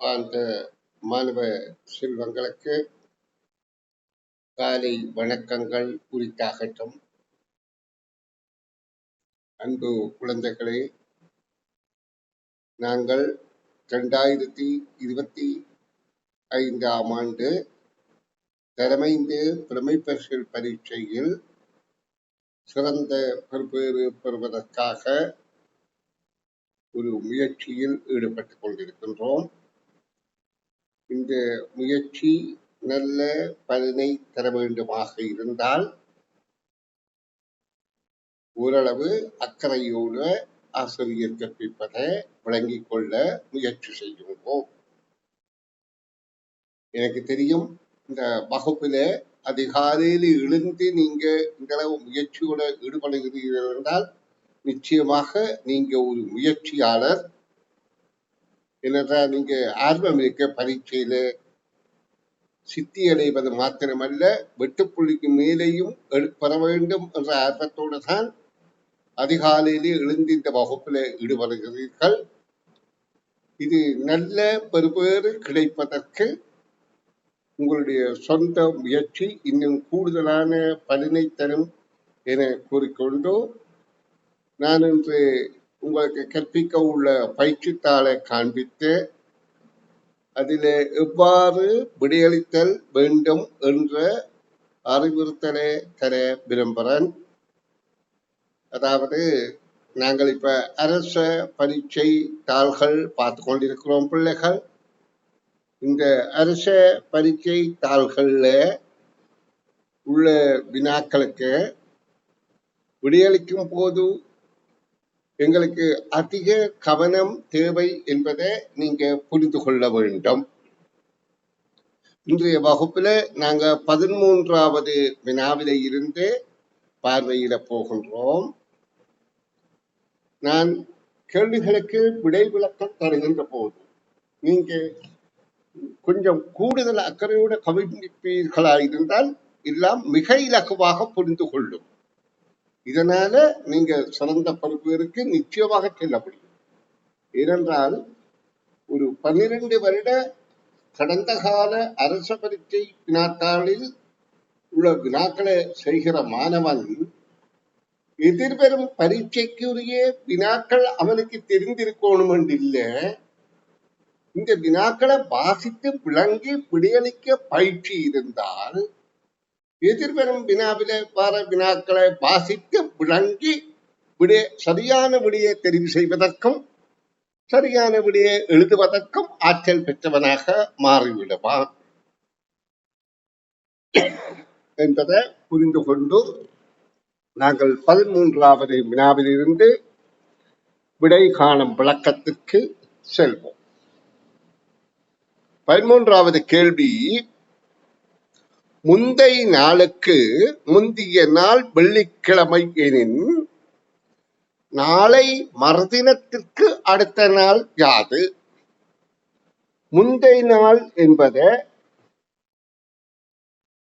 அந்த மாணவ செல்வங்களுக்கு காலை வணக்கங்கள் குறித்தாகட்டும் அன்பு குழந்தைகளே நாங்கள் ரெண்டாயிரத்தி இருபத்தி ஐந்தாம் ஆண்டு தலைமைந்து பிரமை பரிசில் பரீட்சையில் சிறந்த பெறுபேறு பெறுவதற்காக ஒரு முயற்சியில் ஈடுபட்டுக் கொண்டிருக்கின்றோம். இந்த முயற்சி நல்ல பலனை தர வேண்டுமாக இருந்தால் ஓரளவு அக்கறையோடு ஆசிரியர் கற்பிப்பதை விளங்கிக் கொள்ள முயற்சி செய்கின்றோம் எனக்கு தெரியும் இந்த வகுப்புல அதிகாலையில் எழுந்து நீங்க இந்த அளவு முயற்சியோட ஈடுபடுகிறீர்கள் என்றால் நிச்சயமாக நீங்க ஒரு முயற்சியாளர் என்னதான் நீங்க ஆர்வம் இருக்க பரீட்சையில சித்தி அடைவது மாத்திரமல்ல வெட்டுப்புள்ளிக்கு மேலேயும் பெற வேண்டும் என்ற ஆர்வத்தோடு தான் அதிகாலையிலே எழுந்து இந்த வகுப்பில் ஈடுபடுகிறீர்கள். இது நல்ல பெறுபேறு கிடைப்பதற்கு உங்களுடைய சொந்த முயற்சி இன்னும் கூடுதலான பலனை தரும் என கூறிக்கொண்டு நான் இன்று உங்களுக்கு கற்பிக்க உள்ள பயிற்சித்தாளை காண்பித்து அதில் எவ்வாறு விடையளித்தல் வேண்டும் என்ற அறிவுறுத்தலை தர விரும்புகிறேன். அதாவது நாங்கள் இப்ப அரச பரீட்சை தாள்கள் பார்த்து கொண்டிருக்கிறோம் பிள்ளைகள். இந்த அரச பரீட்சை தாள்களில் உள்ள வினாக்களுக்கு விடையளிக்கும் போது எங்களுக்கு அதிக கவனம் தேவை என்பதை நீங்க புரிந்து கொள்ள வேண்டும். இன்றைய வகுப்புல நாங்க பதிமூன்றாவது வினாவில இருந்து பார்வையிட போகின்றோம். நான் கேள்விகளுக்கு விடை விளக்கம் தருகின்ற போது நீங்க கொஞ்சம் கூடுதல் அக்கறையோட கவனிப்பீர்களா? இருந்தால் எல்லாம் மிக இலகுவாக புரிந்து கொள்ளும். இதனால நீங்க சிறந்த பருப்பேருக்கு நிச்சயமாக செல்ல முடியும் ஏனென்றால் ஒரு பன்னிரண்டு வருட கடந்த கால அரச பரீட்சை வினாத்தாளில் உள்ள வினாக்களை செய்கிற மாணவன் எதிர்வரும் பரீட்சைக்குரிய வினாக்கள் அவனுக்கு தெரிந்திருக்கணும் இல்லை. இந்த வினாக்களை வாசித்து விளங்கி விடையளிக்க பயிற்சி இருந்தால் எதிர்வரும் வினாவிலே வர வினாக்களை வாசித்து விளங்கி விடைய சரியான விடையை தெரிவு செய்வதற்கும் சரியான விடையை எழுதுவதற்கும் ஆற்றல் பெற்றவனாக மாறிவிடுவான். என்பதை புரிந்து கொண்டு நாங்கள் பதிமூன்றாவது வினாவிலிருந்து விடை காணும் விளக்கத்திற்கு செல்வோம். பதிமூன்றாவது கேள்வி முந்தை நாளுக்கு முந்திய நாள் வெள்ளிக்கிழமை எனின் நாளை மறுதினத்திற்கு அடுத்த நாள் யாது? முந்தை நாள் என்பது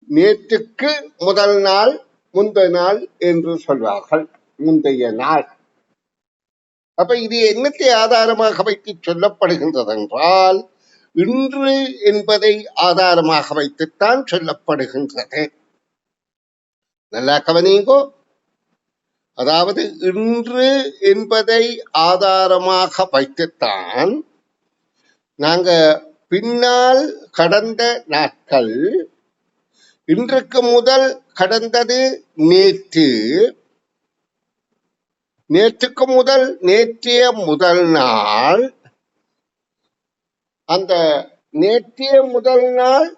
நேற்றுக்கு முதல் நாள் முந்தைய நாள் என்று சொல்வார்கள். முந்தைய நாள். அப்ப இது என்னத்தை ஆதாரமாக வைத்து சொல்லப்படுகின்றது என்றால் இன்று என்பதை ஆதாரமாக வைத்துத்தான் சொல்லப்படுகின்றது. நல்லா கவனிங்கோ. அதாவது இன்று என்பதை ஆதாரமாக வைத்துத்தான் நாங்க பின்னால் கடந்த நாட்கள் இன்றுக்கு முதல் கடந்தது நேற்று. நேற்றுக்கு முதல் நேற்றைய முதல் நாள் அந்த நேற்றைய முதல் நாள்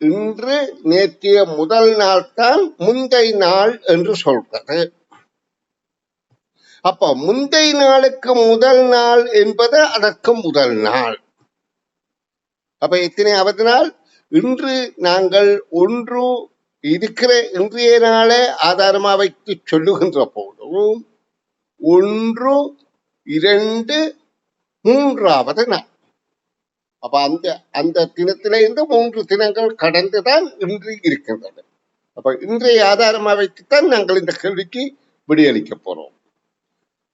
இன்று நேற்றைய முதல் நாள் தான் முந்தை நாள் என்று சொல்றது அப்ப முந்தை நாளுக்கு முதல் நாள் என்பது அதற்கு முதல் நாள். அப்ப எத்தனையாவது நாள்? இன்று நாங்கள் ஒன்று இருக்கிற இன்றைய நாளை ஆதாரமா வைத்து சொல்லுகின்ற போதும் ஒன்று இரண்டு மூன்றாவது நாள். அப்ப அந்த அந்த தினத்திலிருந்து மூன்று தினங்கள் கடந்துதான் இன்று இருக்கின்றன அப்ப இன்றைய ஆதாரமாக வைத்துத்தான் நாங்கள் இந்த கேள்விக்கு விடையளிக்க போறோம்.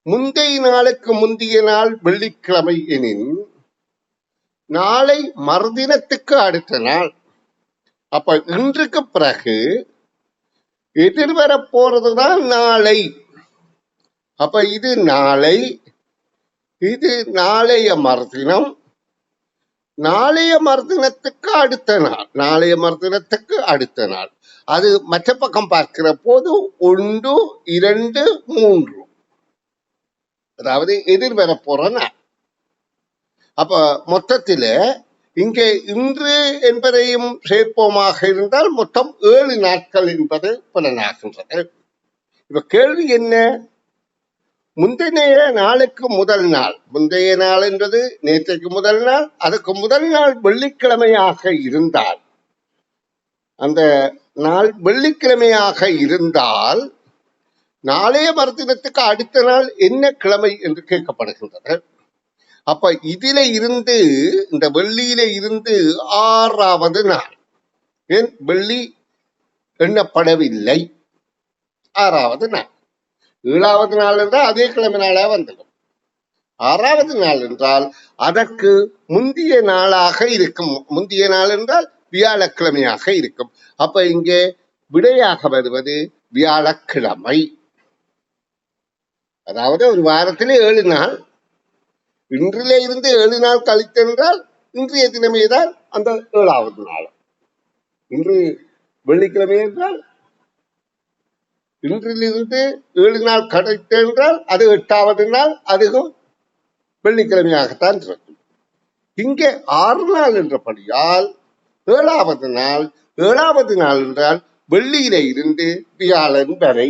முந்தைய நாளுக்கு முந்தைய நாள் வெள்ளிக்கிழமை எனின் நாளை மறுதினத்துக்கு அடுத்த நாள். அப்ப இன்றுக்கு பிறகு எதிர்வர போறதுதான் நாளை. அப்ப இது நாளை இது நாளைய மறுதினம் நாளைய மறுதினத்துக்கு அடுத்த நாள். நாளைய மறுதினத்துக்கு அடுத்த நாள். அது மற்ற பக்கம் பார்க்கிற போது ஒன்று இரண்டு மூன்று. அதாவது எதிர்வர போற நாள். அப்ப மொத்தத்தில இங்கே இன்று என்பதையும் சேர்ப்போமாக இருந்தால் மொத்தம் ஏழு நாட்கள் என்பது பலனாகின்றது. இப்ப கேள்வி என்ன? முந்தைய நாளுக்கு முதல் நாள். முந்தைய நாள் என்றது நேற்றைக்கு முதல் நாள் அதுக்கு முதல் நாள் வெள்ளிக்கிழமையாக இருந்தால். அந்த நாள் வெள்ளிக்கிழமையாக இருந்தால் நாளைய மறுதினத்துக்கு அடுத்த நாள் என்ன கிழமை என்று கேட்கப்படுகின்றது அப்ப இதில இருந்து இந்த வெள்ளியில இருந்து ஆறாவது நாள். ஏன்? வெள்ளி எண்ணப்படவில்லை. ஆறாவது நாள். ஏழாவது நாள் என்றால் அதே கிழமை நாளாக வந்துடும். ஆறாவது நாள் என்றால் அதற்கு முந்திய நாளாக இருக்கும். முந்திய நாள் என்றால் வியாழக்கிழமையாக இருக்கும். அப்ப இங்கே விடையாக வருவது வியாழக்கிழமை. அதாவது ஒரு வாரத்திலே ஏழு நாள். இன்றிலே இருந்து ஏழு நாள் கழித்தென்றால் இன்றைய தினமே தான் அந்த ஏழாவது நாள். இன்று வெள்ளிக்கிழமை என்றால் இன்றிலிருந்து ஏழு நாள் கழித்தென்றால் அது எட்டாவது நாள் அதுவும் வெள்ளிக்கிழமையாகத்தான் இருக்கும். இங்கே ஆறு நாள் என்றபடியால் ஏழாவது நாள் ஏழாவது நாள் என்றால் வெள்ளியில இருந்து வியாழன் வரை.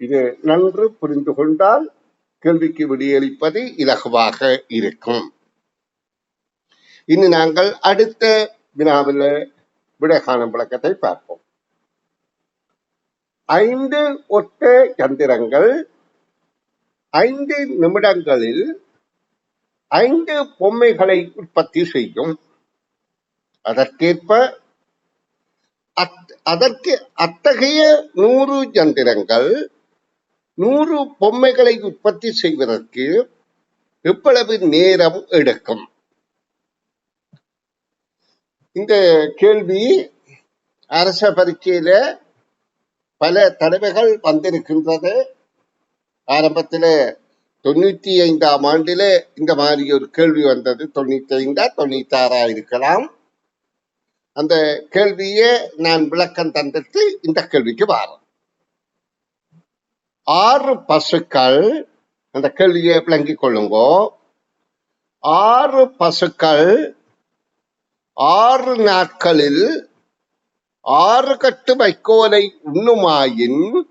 இது நன்று புரிந்து கொண்டால் கேள்விக்கு விடியளிப்பது இலகுவாக இருக்கும். இனி நாங்கள் அடுத்த வினாவில் விடை விளக்கத்தை பார்ப்போம். ஐந்து ஒத்த யந்திரங்கள் ஐந்து நிமிடங்களில் ஐந்து பொம்மைகளை உற்பத்தி செய்யும். அதற்கேற்ப அதற்கு அத்தகைய நூறு யந்திரங்கள் நூறு பொம்மைகளை உற்பத்தி செய்வதற்கு எவ்வளவு நேரம் எடுக்கும்? இந்த கேள்வி அரச பரீட்சையில பல தடவைகள் வந்திருக்கின்றது. ஆரம்பத்தில் தொண்ணூத்தி ஐந்தாம் ஆண்டிலே இந்த மாதிரி ஒரு கேள்வி வந்தது. தொண்ணூத்தி ஐந்தா தொண்ணூத்தி ஆறா இருக்கலாம். அந்த கேள்வியே நான் விளக்கம் தந்துட்டு இந்த கேள்விக்கு வாரேன் ஆறு பசுக்கள் அந்த கேள்வியை விளங்கிக் கொள்ளுங்கோ. ஆறு பசுக்கள் ஆறு நாட்களில் ஆறு கட்டு வைக்கோலை உண்ணுமாயின்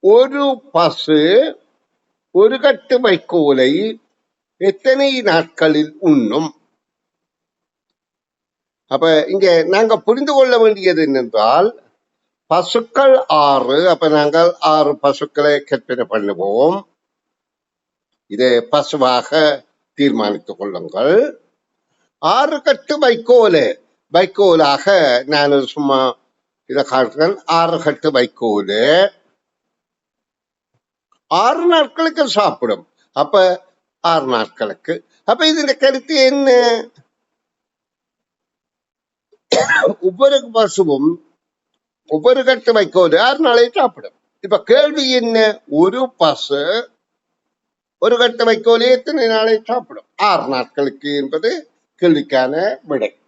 ஒரு பசு ஒரு கட்டு வைக்கோலை எத்தனை நாட்களில் உண்ணும்? அப்ப இங்க நாங்க புரிந்து கொள்ள வேண்டியது என்னென்றால் பசுக்கள் ஆறு அப்ப நாங்கள் ஆறு பசுக்களை கற்பனை பண்ணுவோம். இதை பசுவாக தீர்மானித்துக் கொள்ளுங்கள். ஆறு கட்டு வைக்கோல் வைக்கோலாக நான் சும்மா இதை காட்டுறேன். ஆறு கட்டு வைக்கோல். ஆறு நாட்களுக்கு சாப்பிடும். அப்ப ஆறு நாட்களுக்கு. அப்ப இதுல கருத்து என்ன? ஒவ்வொரு பசுவும் ஒவ்வொரு கட்டு வைக்கோல் ஆறு நாளைக்கு சாப்பிடும். இப்ப கேள்வி என்ன? ஒரு பசு ஒரு கட்டு வைக்கோல் எத்தனை நாளை சாப்பிடும்? ஆறு நாட்களுக்கு என்பது கேள்விக்கான விடை.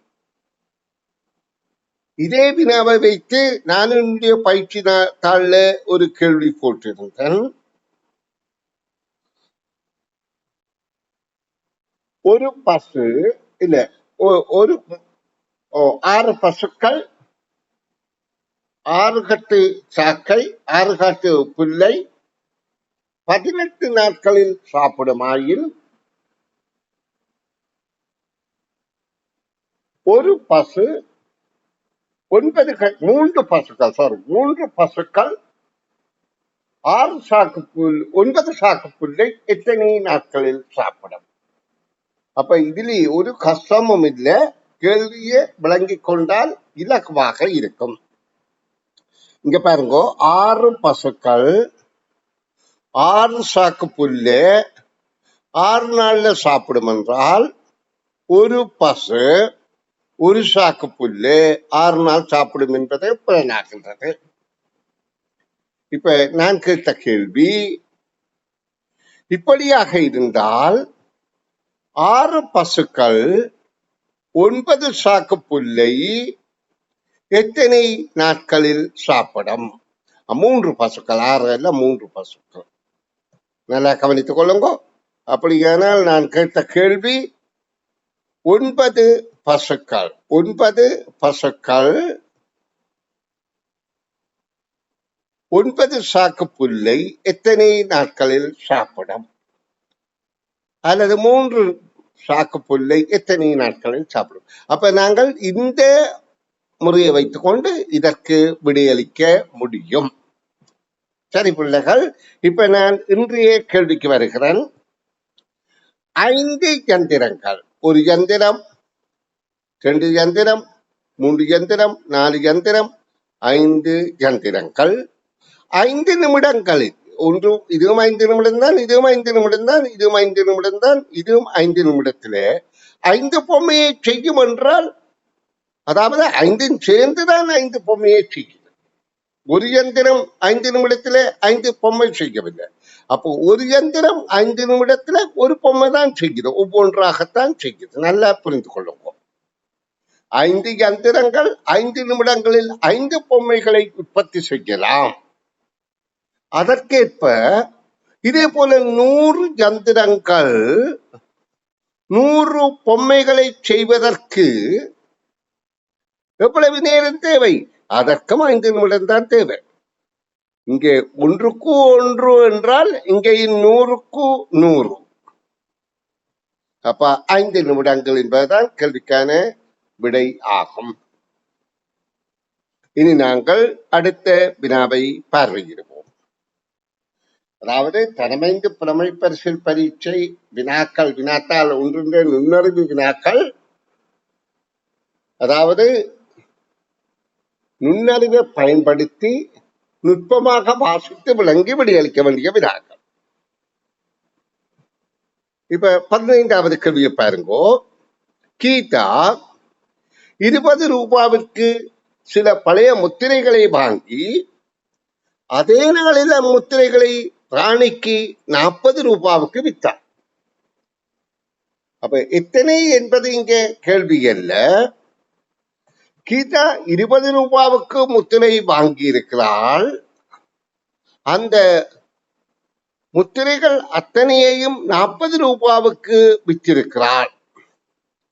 இதே வினாவை வைத்து நான் என்னுடைய பயிற்சி நா- ஒரு கேள்வி போட்டிருந்தேன். ஒரு பசு இல்ல ஒரு ஆறு பசுக்கள் ஆறு கட்டு சாக்கை ஆறு கட்டு பிள்ளை பதினெட்டு நாட்களில் சாப்பிடுமாயில் ஒரு பசு ஒன்பது மூன்று பசுக்கள் சாரி மூன்று பசுக்கள் ஆறு சாக்கு புல் ஒன்பது சாக்கு புல்லை எத்தனை நாட்களில் சாப்பிடும்? அப்ப இதிலே ஒரு கஷ்டமும் இல்லை கேள்வியை விளங்கிக் கொண்டால் இலகுவாக இருக்கும். இங்க பாருங்க ஆறு பசுக்கள் ஆறு சாக்கு புல்லு ஆறு நாள்ல சாப்பிடும் என்றால் ஒரு பசு ஒரு சாக்கு புல்லு ஆறு நாள் சாப்பிடும் என்பதை புலனாகின்றது. இப்ப நான் கேட்ட கேள்வி இப்படியாக இருந்தால் ஆறு பசுக்கள் ஒன்பது சாக்கு புல்லை எத்தனை நாட்களில் சாப்பிடும்? மூன்று பசுக்கள் ஆறு அல்ல மூன்று பசுக்கள். நல்லா கவனித்துக் கொள்ளுங்க. அப்படியானால் நான் கேட்ட கேள்வி ஒன்பது பசுக்கள் ஒன்பது பசுக்கள் ஒன்பது சாக்கு புல்லை எத்தனை நாட்களில் சாப்பிடும்? அல்லது மூன்று சாக்கு புல்லை எத்தனை நாட்களில் சாப்பிடும்? அப்ப நாங்கள் இந்த முறையை வைத்துக்கொண்டு இதற்கு விடையளிக்க முடியும். சரி பிள்ளைகள் இப்ப நான் இன்றைய கேள்விக்கு வருகிறேன். ஐந்து யந்திரங்கள். ஒரு யந்திரம் ரெண்டு எந்திரம் மூன்று எந்திரம் நாலு எந்திரம் ஐந்து எந்திரங்கள். ஐந்து நிமிடங்களில் ஒன்று இதுவும் ஐந்து நிமிடம் தான் இதுவும் ஐந்து நிமிடம் தான் இதுவும் ஐந்து நிமிடம் தான் இதுவும் ஐந்து நிமிடத்திலே. ஐந்து பொம்மையை செய்யும் என்றால் அதாவது ஐந்தும் சேர்ந்துதான் ஐந்து பொம்மையை செய்யும். ஒரு எந்திரம் ஐந்து நிமிடத்திலே ஐந்து பொம்மை செய்யவில்லை. அப்போ ஒரு எந்திரம் ஐந்து நிமிடத்துல ஒரு பொம்மை தான் செய்யுது ஒவ்வொன்றாகத்தான் செய்யுது நல்லா புரிந்து கொள்ளுங்க. ஐந்து யந்திரங்கள் ஐந்து நிமிடங்களில் ஐந்து பொம்மைகளை உற்பத்தி செய்யலாம். அதற்கேற்ப இதே போல நூறு யந்திரங்கள் நூறு பொம்மைகளை செய்வதற்கு எவ்வளவு நேரம் தேவை? அதற்கும் ஐந்து நிமிடம் தான் தேவை. இங்கே ஒன்றுக்கு ஒன்று என்றால் இங்கே நூறுக்கு நூறு. அப்ப ஐந்து நிமிடங்கள் என்பதுதான் கேள்விக்கான விடை ஆகும். இனி நாங்கள் அடுத்த வினாவை பார்வையிடுவோம். அதாவது தலைமைந்து புலமை பரிசில் பரீட்சை வினாக்கள் வினாத்தால் ஒன்றின்ற நுண்ணறிவு வினாக்கள் அதாவது நுண்ணறிவை பயன்படுத்தி நுட்பமாக வாசித்து விளங்கி விடையளிக்க வேண்டிய வினாக்கள். இப்ப பதினைந்தாவது கேள்வியை பாருங்கோ. கீதா இருபது ரூபாவிற்கு சில பழைய முத்திரைகளை வாங்கி அதே நாளில் அம்முத்திரைகளை ராணிக்கு நாற்பது ரூபாவுக்கு வித்தார் அப்ப எத்தனை என்பது இங்க கேள்வி அல்ல. கீதா இருபது ரூபாவுக்கு முத்திரை வாங்கி இருக்கிறாள் அந்த முத்திரைகள் அத்தனையையும் நாற்பது ரூபாவுக்கு விற்றிருக்கிறாள்.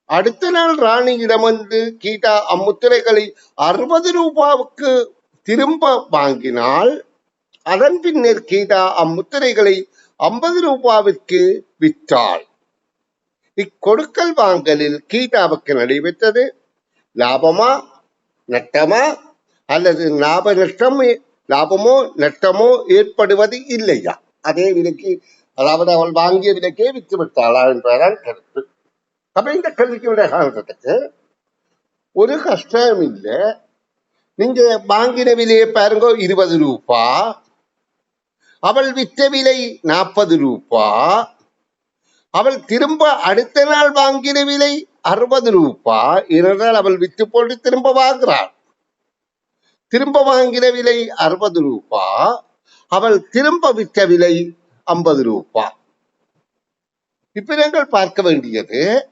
அடுத்த நாள் ராணியிடம் வந்து கீதா அம்முத்திரைகளை அறுபது ரூபாவுக்கு திரும்ப வாங்கினால் அதன் பின்னர் கீதா அம்முத்திரைகளை ஐம்பது ரூபாவிற்கு விற்றாள். இக்கொடுக்கல் வாங்கலில் கீதாவுக்கு நடைபெற்றது. லாபமா நட்டமா அல்லது லாப நஷ்டம் லாபமோ நட்டமோ ஏற்படுவது இல்லையா? அதே விலைக்கு அதாவது அவள் வாங்கிய விலைக்கே விற்று விட்டாளா என்பதுதான் கருத்து. அப்ப இந்த கேள்விக்கு காலகட்டத்துக்கு ஒரு கஷ்டம் இல்லை. நீங்க வாங்கின விலையை பாருங்க இருபது ரூபா. அவள் விற்ற விலை நாற்பது ரூபா. அவள் திரும்ப அடுத்த நாள் வாங்கின விலை அறுபது ரூபா. ஏனென்றால் அவள் வித்து போட்டு திரும்ப வாங்குறாள். திரும்ப வாங்கின விலை அறுபது ரூபா. அவள் திரும்ப விற்ற விலை ஐம்பது ரூபா. இப்ப நாங்கள் பார்க்க வேண்டியது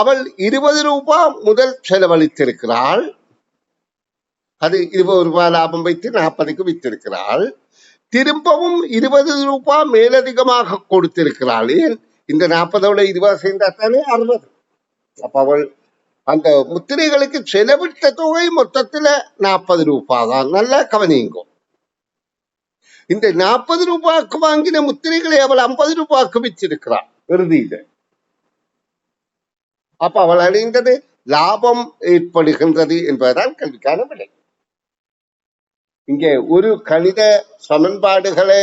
அவள் இருபது ரூபாய் முதல் செலவழித்திருக்கிறாள். அது இருபது ரூபாய் லாபம் வைத்து நாற்பதுக்கு வித்திருக்கிறாள். திரும்பவும் இருபது ரூபாய் மேலதிகமாக கொடுத்திருக்கிறாள். ஏன்? இந்த நாற்பதோட இருபது சேர்ந்தா தானே அறுபது? அப்ப அவள் அந்த முத்திரைகளுக்கு செலவிட்ட தொகை மொத்தத்துல நாற்பது ரூபாய் தான். நல்லா கவனியுங்கோ இந்த நாற்பது ரூபாய்க்கு வாங்கின முத்திரைகளை அவள் ஐம்பது ரூபாய்க்கு விற்றிருக்கிறாள் இறுதியில. அப்ப அவள் அடைந்தது லாபம் ஏற்படுகின்றது என்பதுதான் கல்விக்கான விலை இங்கே ஒரு கணித சமன்பாடுகளை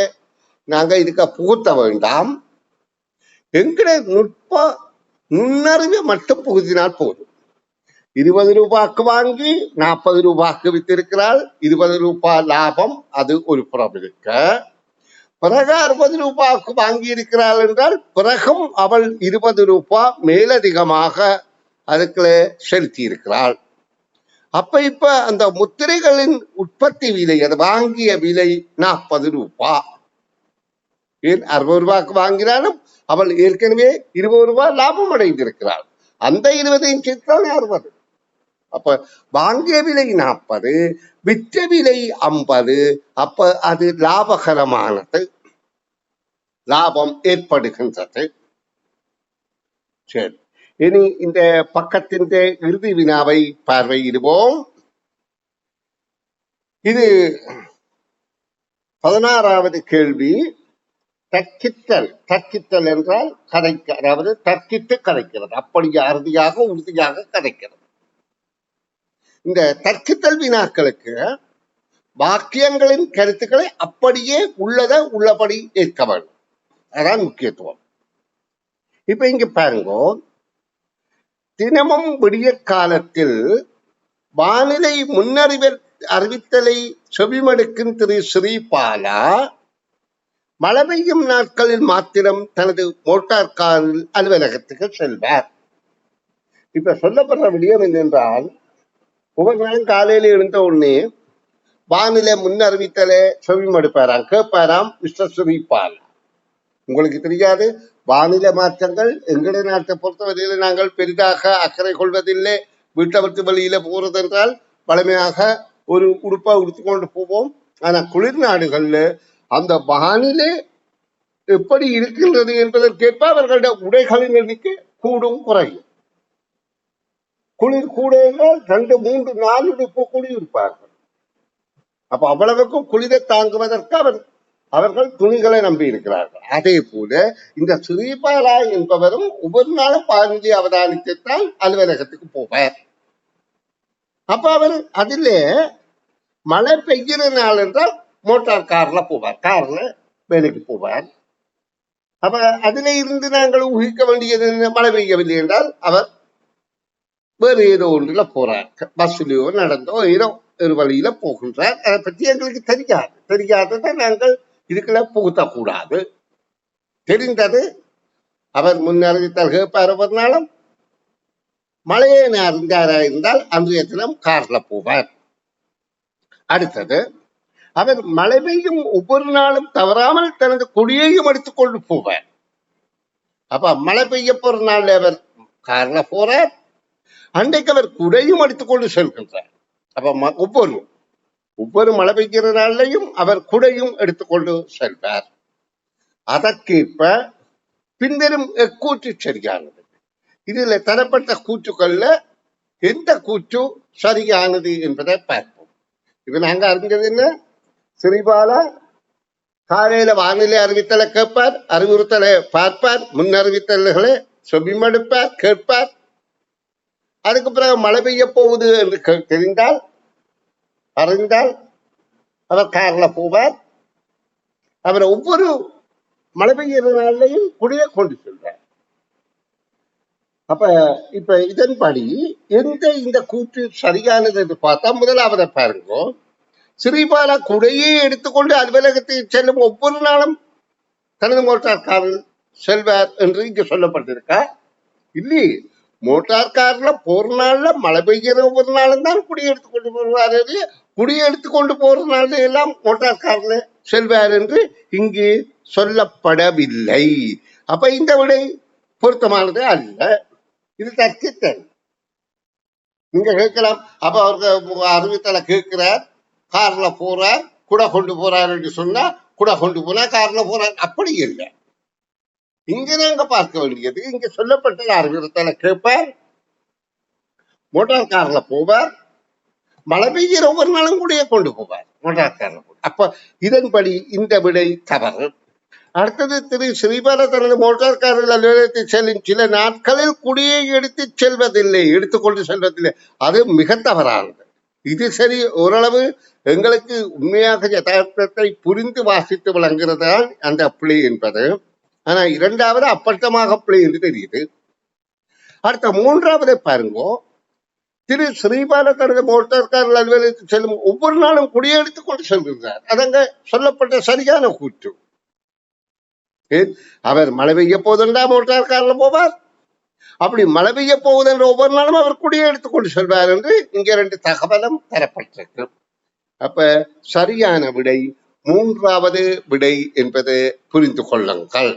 நாங்க இதுக்க புகுத்த வேண்டாம். எங்கட நுட்ப நுண்ணறிவை மட்டும் புகுத்தினால் போதும். இருபது ரூபாய்க்கு வாங்கி நாற்பது ரூபாய்க்கு வித்திருக்கிறாள் இருபது ரூபாய் லாபம் அது ஒரு புறம் இருக்க பிறகு அறுபது ரூபாய்க்கு வாங்கி இருக்கிறாள் என்றால் பிறகும் அவள் இருபது ரூபாய் மேலதிகமாக அதுக்குள்ள செலுத்தி இருக்கிறாள் அப்ப இப்ப அந்த முத்திரைகளின் உற்பத்தி விலை அது வாங்கிய விலை நாற்பது ரூபாய் ஏன் அறுபது ரூபாய்க்கு வாங்கினாலும் அவள் ஏற்கனவே இருபது ரூபாய் லாபம் அடைந்திருக்கிறாள். அந்த இருபதையும் சேர்த்தாலே அறுபது அப்ப வாங்கிய விலை நாற்பது விற்ற விலை ஐம்பது. அப்ப அது லாபகரமானது. லாபம் ஏற்படுகின்றது. சரி. இனி இந்த பக்கத்தின் இறுதி வினாவை பார்வையிடுவோம். இது பதினாறாவது கேள்வி. தர்க்கித்தல் தர்க்கித்தல் என்றால் கதைக்க அதாவது தர்க்கித்து கதைக்கிறது. அப்படி அறுதியாக உறுதியாக கதைக்கிறது. இந்த தர்க்கித்தல் வினாக்களுக்கு வாக்கியங்களின் கருத்துக்களை அப்படியே உள்ளத உள்ளபடி ஏற்க வேண்டும். அதான் முக்கியத்துவம். இப்ப இங்க பாருங்க. தினமும் விடிய காலத்தில் வானிலை முன்னறிவ அறிவித்தலை செவிமடுக்கும் திரு ஸ்ரீபாலா மழை பெய்யும் நாட்களில் மாத்திரம் தனது மோட்டார் காரில் அலுவலகத்துக்கு செல்வார். இப்ப சொல்லப்படுற விடயம் என்னென்றால் ஒவ்வொரு காலையில எழுந்த உடனே வானிலை முன்னறிவித்தலை எடுப்பாராம் கேட்பாராம் மிஸ்டர் உங்களுக்கு தெரியாது? வானிலை மாற்றங்கள் எங்களுடைய நாட்டை பொறுத்தவரையில நாங்கள் பெரிதாக அக்கறை கொள்வதில்லை. வீட்டை விட்டு வெளியில போறது என்றால் பழமையாக ஒரு உடுப்பா உடுத்து கொண்டு போவோம். ஆனா குளிர் நாடுகள்ல அந்த வானிலை எப்படி இருக்கின்றது என்பதற்கேற்ப அவர்களுடைய உடைகளின் எண்ணிக்கை கூடும் குறையும். குளிர் கூட ரெண்டு மூன்று நாலு உடுப்பு கூடி இருப்பார்கள் அப்ப அவ்வளவுக்கும் குளிரை தாங்குவதற்கு அவர் அவர்கள் துணிகளை நம்பி இருக்கிறார்கள். அதே போல இந்த ஸ்ரீபாலா என்பவரும் ஒவ்வொரு நாளும் வானிலை அவதானித்துத்தான் அலுவலகத்துக்கு போவார். அப்ப அவர் அதில மழை பெய்கிற நாள் என்றால் மோட்டார் கார்ல போவார். கார்ல வேலைக்கு போவார். அப்ப அதுல இருந்து நாங்கள் ஊகிக்க வேண்டியது மழை பெய்யவில்லை என்றால் அவர் வேறு ஏதோ ஒன்றுல போறார். பஸ்லயோ நடந்தோ ஏதோ ஒரு வழியில போகின்றார். அதை பற்றி எங்களுக்கு தெரியாது. தெரியாததை நாங்கள் இதுக்குள்ள புகுத்தக்கூடாது. தெரிந்தது அவர் முன்னறிவித்தால் கேட்பார் ஒரு நாளும். மழையை அறிந்தாரா இருந்தால் அன்றைய தினம் கார்ல போவார். அடுத்தது அவர் மழை பெய்யும் ஒவ்வொரு நாளும் தவறாமல் தனது கொடியையும் எடுத்துக்கொண்டு போவார். அப்ப மழை பெய்ய போற நாள்ல அவர் கார்ல போறார். அன்றைக்கு அவர் குடையும் அடித்துக்கொண்டு செல்கின்றார். அப்ப ம- ஒவ்வொரு ஒவ்வொரு மழை பெய்கிற நாளையும் அவர் குடையும் எடுத்துக்கொண்டு செல்வார். அதற்கேற்ப பின்வரும் கூற்று சரியானது. இதுல தரப்பட்ட கூற்றுக்கள்ல எந்த கூற்று சரியானது என்பதை பார்ப்போம். இப்ப நாங்க அறிஞ்சது என்ன? சிறிபாலா காலையில வானிலை அறிவித்தலை கேட்பார் அறிவுறுத்தலை பார்ப்பார் முன்னறிவித்தல்களை செவிமடுப்பார் கேட்பார். அதுக்கு பிறகு மழை பெய்ய போகுது என்று தெரிந்தால் அறிந்தால் அவர் காரில் போவார். அவர் ஒவ்வொரு மழை பெய்கிற நாளையும் குடியை கொண்டு செல்வார். அப்ப இப்ப இதன்படி எந்த இந்த கூற்று சரியானது என்று பார்த்தா முதலாவதை பாருங்க. ஸ்ரீபாலா குடையை எடுத்துக்கொண்டு அலுவலகத்துக்கு செல்லும் ஒவ்வொரு நாளும் தனது மோட்டார் காரில் செல்வார் என்று இங்கு சொல்லப்பட்டிருக்கா. இல்லையே. மோட்டார் கார்ல போற நாள்ல மழை பெய்கிற ஒரு நாளும் தான் குடி எடுத்துக்கொண்டு போவார் என்று குடி போற நாள் எல்லாம் மோட்டார் கார்ல செல்வார் என்று இங்கு சொல்லப்படவில்லை. அப்ப இந்த விடை பொருத்தமானது அல்ல. இது தர்க்கித்தல் நீங்க கேட்கலாம். அப்ப அவருக்கு அறிவித்தல கேட்கிறார். கார்ல போறார். குடை கொண்டு போறார் என்று சொன்னா குடை கொண்டு போனா கார்ல போறார். அப்படி இல்லை. இங்க நாங்க பார்க்க வேண்டியது. இங்க சொல்லப்பட்ட அறிவுறுத்தலை கேட்பார். மோட்டார் கார்ல போவார். மழை பெய்கிற ஒவ்வொரு நாளும் கூட கொண்டு போவார். மோட்டார் கார்ல அப்ப இதன்படி இந்த விடை தவறு. அடுத்தது திரு ஸ்ரீபால தனது மோட்டார் காரில் அலுவலகத்தை செல்லும் சில நாட்களில் குடியை எடுத்து செல்வதில்லை எடுத்துக்கொண்டு செல்வதில்லை. அது மிக தவறானது. இது சரி ஓரளவு எங்களுக்கு உண்மையாக யதார்த்தத்தை புரிந்து வாசித்து விளங்குறதால் அந்த பிள்ளை என்பது ஆனா இரண்டாவது அப்பட்டமாக பிள்ளை என்று தெரியுது. அடுத்த மூன்றாவதை பாருங்க. திரு ஸ்ரீபால தனது மோட்டார்கார் அலுவலகத்துக்கு செல்லும் ஒவ்வொரு நாளும் குடியெடுத்துக் கொண்டு செல்கிறார் அதங்க சொல்லப்பட்ட சரியான கூற்று. அவர் மழை பெய்ய போதுண்டா மோட்டார் கார்ல போவார்? அப்படி மழை பெய்ய போகுது என்ற ஒவ்வொரு நாளும் அவர் குடியெடுத்து கொண்டு செல்வார் என்று இங்க ரெண்டு தகவலும் தரப்பட்டிருக்கு. அப்ப சரியான விடை மூன்றாவது விடை என்பது புரிந்து கொள்ளுங்கள்.